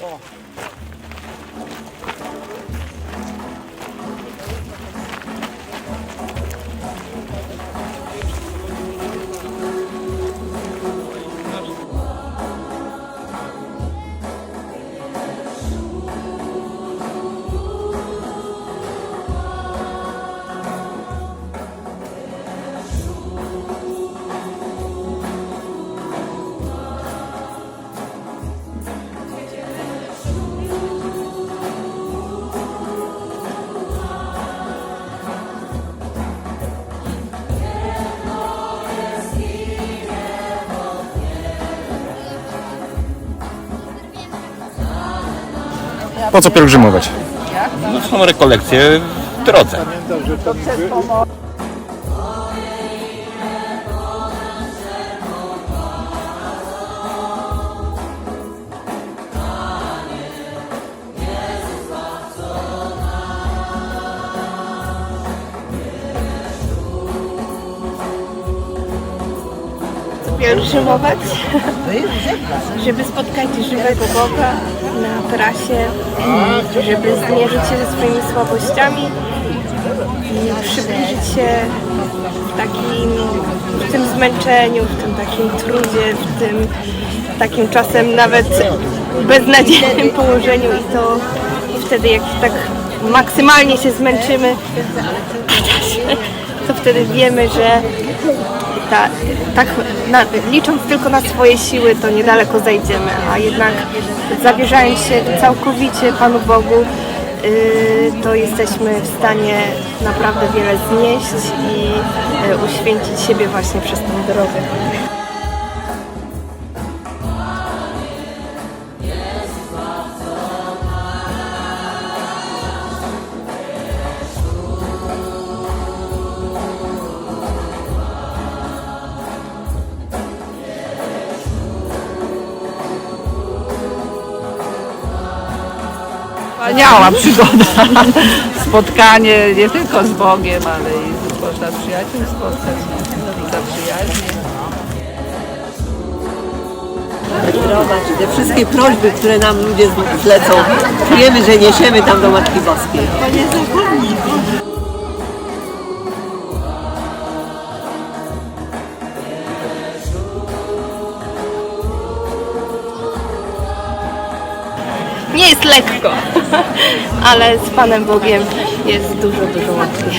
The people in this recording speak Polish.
어. Po co pielgrzymować? No, są rekolekcje w drodze. Pielgrzymować, żeby spotkać żywego Boga na trasie, żeby zmierzyć się ze swoimi słabościami i przybliżyć się w takim, w tym zmęczeniu, w tym takim trudzie, w tym takim czasem nawet beznadziejnym położeniu i to i wtedy jak tak maksymalnie się zmęczymy, to wtedy wiemy, że ta, tak na, licząc tylko na swoje siły, to niedaleko zajdziemy, a jednak zawierzając się całkowicie Panu Bogu, yy, to jesteśmy w stanie naprawdę wiele znieść i yy, uświęcić siebie właśnie przez tę drogę. Wspaniała przygoda, spotkanie nie tylko z Bogiem, ale i można przyjaciół spotkać, zaprzyjaźnić. rejestrować te wszystkie prośby, które nam ludzie zlecą. Czujemy, że niesiemy tam do Matki Boskiej. Nie jest lekko, ale z Panem Bogiem jest dużo, dużo łatwiej.